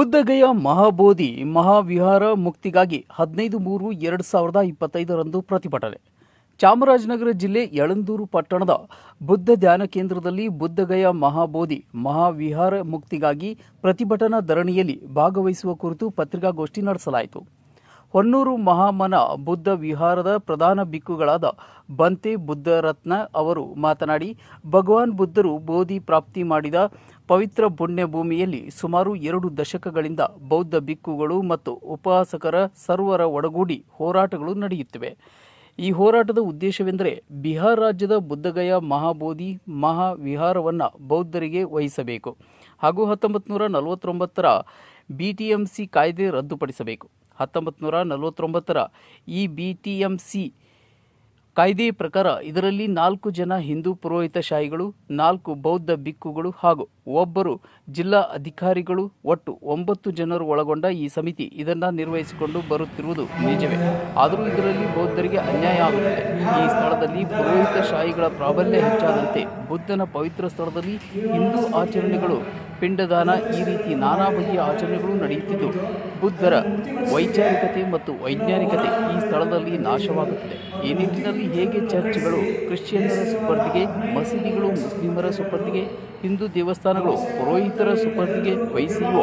ಬುದ್ಧಗಯ ಮಹಾಬೋಧಿ ಮಹಾವಿಹಾರ ಮುಕ್ತಿಗಾಗಿ ಹದಿನೈದು ಮೂರು ಎರಡು ಸಾವಿರದ ಇಪ್ಪತ್ತೈದರಂದು ಪ್ರತಿಭಟನೆ. ಚಾಮರಾಜನಗರ ಜಿಲ್ಲೆ ಯಳಂದೂರು ಪಟ್ಟಣದ ಬುದ್ಧ ಧ್ಯಾನ ಕೇಂದ್ರದಲ್ಲಿ ಬುದ್ಧಗಯ ಮಹಾಬೋಧಿ ಮಹಾವಿಹಾರ ಮುಕ್ತಿಗಾಗಿ ಪ್ರತಿಭಟನಾ ಧರಣಿಯಲ್ಲಿ ಭಾಗವಹಿಸುವ ಕುರಿತು ಪತ್ರಿಕಾಗೋಷ್ಠಿ ನಡೆಸಲಾಯಿತು. ಹೊನ್ನೂರು ಮಹಾಮನ ಬುದ್ಧ ವಿಹಾರದ ಪ್ರಧಾನ ಬಿಕ್ಕುಗಳಾದ ಬಂತೆ ಬುದ್ಧರತ್ನ ಅವರು ಮಾತನಾಡಿ, ಭಗವಾನ್ ಬುದ್ಧರು ಬೋಧಿ ಪ್ರಾಪ್ತಿ ಮಾಡಿದ ಪವಿತ್ರ ಪುಣ್ಯಭೂಮಿಯಲ್ಲಿ ಸುಮಾರು ಎರಡು ದಶಕಗಳಿಂದ ಬೌದ್ಧ ಬಿಕ್ಕುಗಳು ಮತ್ತು ಉಪಾಸಕರ ಸರ್ವರ ಒಡಗೂಡಿ ಹೋರಾಟಗಳು ನಡೆಯುತ್ತಿವೆ. ಈ ಹೋರಾಟದ ಉದ್ದೇಶವೆಂದರೆ ಬಿಹಾರ ರಾಜ್ಯದ ಬುದ್ಧಗಯ ಮಹಾಬೋಧಿ ಮಹಾವಿಹಾರವನ್ನು ಬೌದ್ಧರಿಗೆ ವಹಿಸಬೇಕು ಹಾಗೂ ಹತ್ತೊಂಬತ್ತು ನೂರ ನಲವತ್ತೊಂಬತ್ತರ ಬಿಟಿಎಂಸಿ ಕಾಯ್ದೆ ರದ್ದುಪಡಿಸಬೇಕು. ಹತ್ತೊಂಬತ್ತು ನೂರ ನಲವತ್ತೊಂಬತ್ತರ ಈ ಸಿ ಕಾಯ್ದೆ ಪ್ರಕಾರ ಇದರಲ್ಲಿ ನಾಲ್ಕು ಜನ ಹಿಂದೂ ಪುರೋಹಿತ ಶಾಹಿಗಳು, ನಾಲ್ಕು ಬೌದ್ಧ ಬಿಕ್ಕುಗಳು ಹಾಗೂ ಒಬ್ಬರು ಜಿಲ್ಲಾ ಅಧಿಕಾರಿಗಳು ಒಟ್ಟು ಒಂಬತ್ತು ಜನರು ಒಳಗೊಂಡ ಈ ಸಮಿತಿ ಇದನ್ನು ನಿರ್ವಹಿಸಿಕೊಂಡು ಬರುತ್ತಿರುವುದು ನಿಜವೇ. ಆದರೂ ಇದರಲ್ಲಿ ಬೌದ್ಧರಿಗೆ ಅನ್ಯಾಯ ಆಗುತ್ತದೆ. ಈ ಸ್ಥಳದಲ್ಲಿ ಪುರೋಹಿತಶಾಹಿಗಳ ಪ್ರಾಬಲ್ಯ ಹೆಚ್ಚಾದಂತೆ ಬುದ್ಧನ ಪವಿತ್ರ ಸ್ಥಳದಲ್ಲಿ ಹಿಂದೂ ಆಚರಣೆಗಳು, ಪಿಂಡದಾನ ಈ ರೀತಿ ನಾನಾ ಬಗೆಯ ಆಚರಣೆಗಳು ನಡೆಯುತ್ತಿದ್ದು, ಬುದ್ಧರ ವೈಚಾರಿಕತೆ ಮತ್ತು ವೈಜ್ಞಾನಿಕತೆ ಈ ಸ್ಥಳದಲ್ಲಿ ನಾಶವಾಗುತ್ತದೆ. ಈ ನಿಟ್ಟಿನಲ್ಲಿ ಹೇಗೆ ಚರ್ಚ್ಗಳು ಕ್ರಿಶ್ಚಿಯನ್ನರ ಸುಪರ್ದಿಗೆ, ಮಸೀದಿಗಳು, ಮುಸ್ಲಿಮರ ಸುಪರ್ದಿಗೆ ಹಿಂದೂ ದೇವಸ್ಥಾನಗಳು ಪುರೋಹಿತರ ಸುಪರ್ದಿಗೆ ವಹಿಸಿಯೋ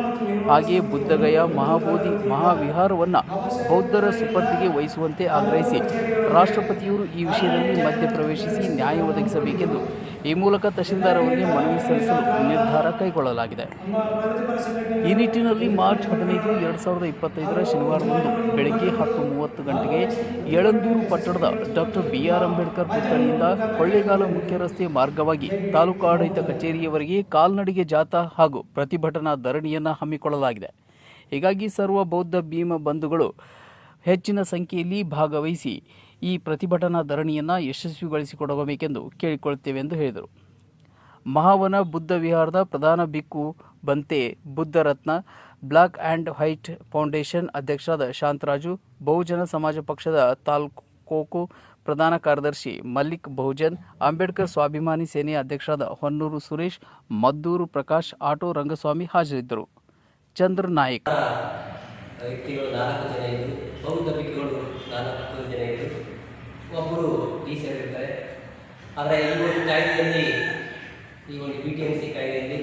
ಹಾಗೆಯೇ ಬುದ್ಧಗಯ, ಮಹಾಬೋಧಿ, ಮಹಾವಿಹಾರವನ್ನು ಬೌದ್ಧರ ಸುಪರ್ದಿಗೆ ವಹಿಸುವಂತೆ ಆಗ್ರಹಿಸಿ ರಾಷ್ಟ್ರಪತಿಯವರು ಈ ವಿಷಯದಲ್ಲಿ ಮಧ್ಯಪ್ರವೇಶಿಸಿ ನ್ಯಾಯ ಒದಗಿಸಬೇಕೆಂದು ಈ ಮೂಲಕ ತಹಶೀಲ್ದಾರ್ ಅವರಿಗೆ ಮನವಿ ಸಲ್ಲಿಸಲು ನಿರ್ಧಾರ ಕೈಗೊಳ್ಳಲಾಗಿದೆ. ಈ ನಿಟ್ಟಿನಲ್ಲಿ ಮಾರ್ಚ್ ಹದಿನೈದು ಎರಡು ಸಾವಿರದ ಇಪ್ಪತ್ತೈದರ ಶನಿವಾರದಂದು ಬೆಳಗ್ಗೆ ಹತ್ತು ಮೂವತ್ತು ಗಂಟೆಗೆ ಯಳಂದೂರು ಪಟ್ಟಣದ ಡಾಕ್ಟರ್ ಬಿ ಆರ್ ಅಂಬೇಡ್ಕರ್ ಪುತ್ಥಳಿಯಿಂದ ಕೊಳ್ಳೇಗಾಲ ಮುಖ್ಯ ರಸ್ತೆ ಮಾರ್ಗವಾಗಿ ತಾಲೂಕು ಆಡಳಿತ ಕಚೇರಿಯವರೆಗೆ ಕಾಲ್ನಡಿಗೆ ಜಾಥಾ ಹಾಗೂ ಪ್ರತಿಭಟನಾ ಧರಣಿಯನ್ನು ಹಮ್ಮಿಕೊಳ್ಳಲಾಗಿದೆ. ಹೀಗಾಗಿ ಸರ್ವ ಬೌದ್ಧ ಭೀಮ ಬಂಧುಗಳು ಹೆಚ್ಚಿನ ಸಂಖ್ಯೆಯಲ್ಲಿ ಭಾಗವಹಿಸಿ ಈ ಪ್ರತಿಭಟನಾ ಧರಣಿಯನ್ನು ಯಶಸ್ವಿಗೊಳಿಸಿಕೊಡಬೇಕೆಂದು ಕೇಳಿಕೊಳ್ಳುತ್ತೇವೆ ಎಂದು ಹೇಳಿದರು. ಮಹಾವನ ಬುದ್ಧ ವಿಹಾರದ ಪ್ರಧಾನ ಬಿಕ್ಕು Bhante Buddharatna, black and white foundation ಅಧ್ಯಕ್ಷರಾದ ಶಾಂತರಾಜು, ಬಹುಜನ ಸಮಾಜ ಪಕ್ಷದ ತಾಲ್ಕೋಕು ಪ್ರಧಾನ ಕಾರ್ಯದರ್ಶಿ ಮಲ್ಲಿಕ್ ಬಹುಜನ್, ಅಂಬೇಡ್ಕರ್ ಸ್ವಾಭಿಮಾನಿ ಸೇನೆಯ ಅಧ್ಯಕ್ಷರಾದ ಹೊನ್ನೂರು ಸುರೇಶ್, ಮದ್ದೂರು ಪ್ರಕಾಶ್ ಆಟೋ ರಂಗಸ್ವಾಮಿ ಹಾಜರಿದ್ದರು. ಚಂದ್ರ ನಾಯಕ್ ವ್ಯಕ್ತಿಗಳು ನಾಲ್ಕು ಜನ ಇದ್ದು ಬೌದ್ಧ ಭಿಕ್ಷುಗಳು ನಾಲ್ಕು ಜನ ಇದ್ದು ಒಬ್ಬರು ಡಿ ಸಿ ಆದರೆ ಈ ಒಂದು ಕಾಯ್ದೆಯಲ್ಲಿ, ಈ ಒಂದು ಬಿ ಟಿ ಎಂ ಸಿ ಕಾಯ್ದೆಯಲ್ಲಿ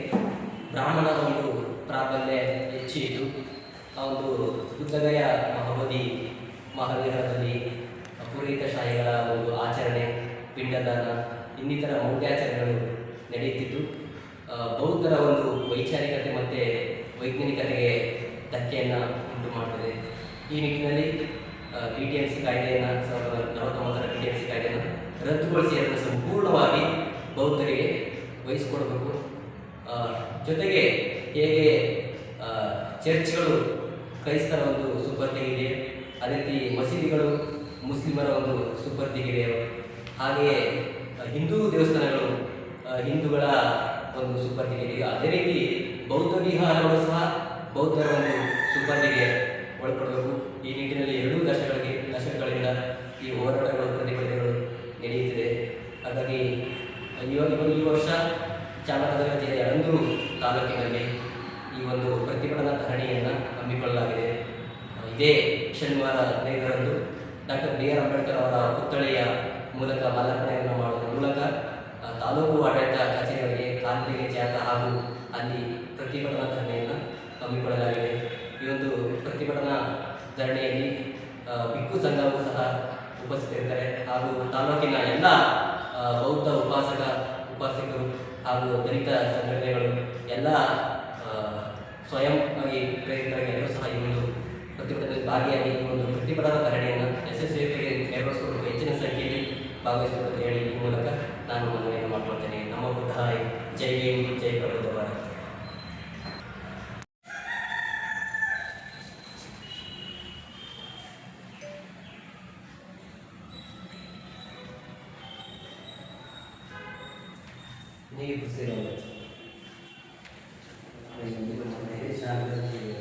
ಬ್ರಾಹ್ಮಣರ ಒಂದು ಪ್ರಾಬಲ್ಯ ಹೆಚ್ಚಿತ್ತು ಆ ಒಂದು ಬುದ್ಧಗಯ ಮಹಮದಿ ಮಹಾವೀರದಲ್ಲಿ ಪುರೋಹಿತಶಾಹಿಗಳ ಒಂದು ಆಚರಣೆ, ಪಿಂಡದಾನ, ಇನ್ನಿತರ ಮೌಢ್ಯಾಚರಣೆಗಳು ನಡೆಯುತ್ತಿದ್ದು ಬೌದ್ಧರ ಒಂದು ವೈಚಾರಿಕತೆ ಮತ್ತು ವೈಜ್ಞಾನಿಕತೆಗೆ ಧಕ್ಕೆಯನ್ನು ಉಂಟು ಮಾಡ್ತದೆ ಈ ನಿಟ್ಟಿನಲ್ಲಿ ಬಿ ಟಿ ಎಂ ಸಿ ಕಾಯ್ದೆಯನ್ನು ಸಾವಿರದ ನಲವತ್ತೊಂಬತ್ತರ ಟಿ ಟಿ ಎಂ ಸಿ ಕಾಯ್ದೆಯನ್ನು ರದ್ದುಗೊಳಿಸಿ ಅದನ್ನು ಸಂಪೂರ್ಣವಾಗಿ ಬೌದ್ಧರಿಗೆ ವಹಿಸಿಕೊಡಬೇಕು. ಜೊತೆಗೆ ಹೇಗೆ ಚರ್ಚ್ಗಳು ಕ್ರೈಸ್ತರ ಒಂದು ಸುಪರ್ದಿಗಿದೆ, ಅದೇ ರೀತಿ ಮಸೀದಿಗಳು ಮುಸ್ಲಿಮರ ಒಂದು ಸುಪರ್ದಿಗಿದೆ, ಹಾಗೆಯೇ ಹಿಂದೂ ದೇವಸ್ಥಾನಗಳು ಹಿಂದೂಗಳ ಒಂದು ಇದೆ ಅದೇ ರೀತಿ ಬೌದ್ಧ ವಿಹಾರಗಳು ಸಹ ಬೌದ್ಧರ ಒಂದು ಸುಪರ್ದಿಗೆ ಒಳಪಡಬೇಕು ಈ ನಿಟ್ಟಿನಲ್ಲಿ ಎರಡೂ ದಶಕಗಳಿಗೆ, ದಶಕಗಳಿಂದ ಈ ಹೋರಾಟಗಳು, ಪ್ರತಿಭಟನೆಗಳು ನಡೆಯುತ್ತಿದೆ. ಹಾಗಾಗಿ ಇವಾಗ ಈ ವರ್ಷ ಚಾಮರಾಜನಗರ ಜಿಲ್ಲೆಯ ಅಂದೂರು ತಾಲೂಕಿನಲ್ಲಿ ಈ ಒಂದು ಪ್ರತಿಭಟನಾ ಧರಣಿಯನ್ನು ಹಮ್ಮಿಕೊಳ್ಳಲಾಗಿದೆ. ಇದೇ ಶನಿವಾರ ಹದಿನೈದರಂದು ಡಾಕ್ಟರ್ ಬಿ ಆರ್ ಅಂಬೇಡ್ಕರ್ ಅವರ ಪುತ್ಥಳಿಯ ಮೂಲಕ ಮಾಲಾರ್ಪಣೆಯನ್ನು ಮಾಡುವ ಮೂಲಕ ತಾಲೂಕು ಆಡಳಿತ ಕಚೇರಿಯವರಿಗೆ ಕಾನೂನಿಗೆ ಜಾತ ಹಾಗೂ ಅಲ್ಲಿ ಪ್ರತಿಭಟನಾ ಧರಣಿಯನ್ನು ಹಮ್ಮಿಕೊಳ್ಳಲಾಗಿದೆ. ಈ ಒಂದು ಪ್ರತಿಭಟನಾ ಧರಣಿಯಲ್ಲಿ ಬಿಕ್ಕು ಸಂಘವೂ ಸಹ ಉಪಸ್ಥಿತರಿದ್ದಾರೆ. ಹಾಗೂ ತಾಲೂಕಿನ ಎಲ್ಲ ಬೌದ್ಧ ಉಪಾಸಕ, ಉಪಾಸಕರು ಹಾಗೂ ದಲಿತ ಸಂಘಟನೆಗಳು ಎಲ್ಲ ಸ್ವಯಂ ಆಗಿ ಪ್ರೇರಿತರಾಗಿ ಸಹ ಈ ಒಂದು ಪ್ರತಿಭಟನೆಯಲ್ಲಿ ಭಾಗಿಯಾಗಿ ಈ ಒಂದು ಪ್ರತಿಭಟನಾ ಧರಣಿಯನ್ನು ಯಶಸ್ವಿಯಾಗಿ ನೆರವೇರಿಸಿಕೊಂಡು ಹೆಚ್ಚಿನ ಸಂಖ್ಯೆಯಲ್ಲಿ ಭಾಗವಹಿಸಿದ್ದಾರೆ ಹೇಳಿ हे भूसेरोवत हिंदी में बोलते हैं शारदा जी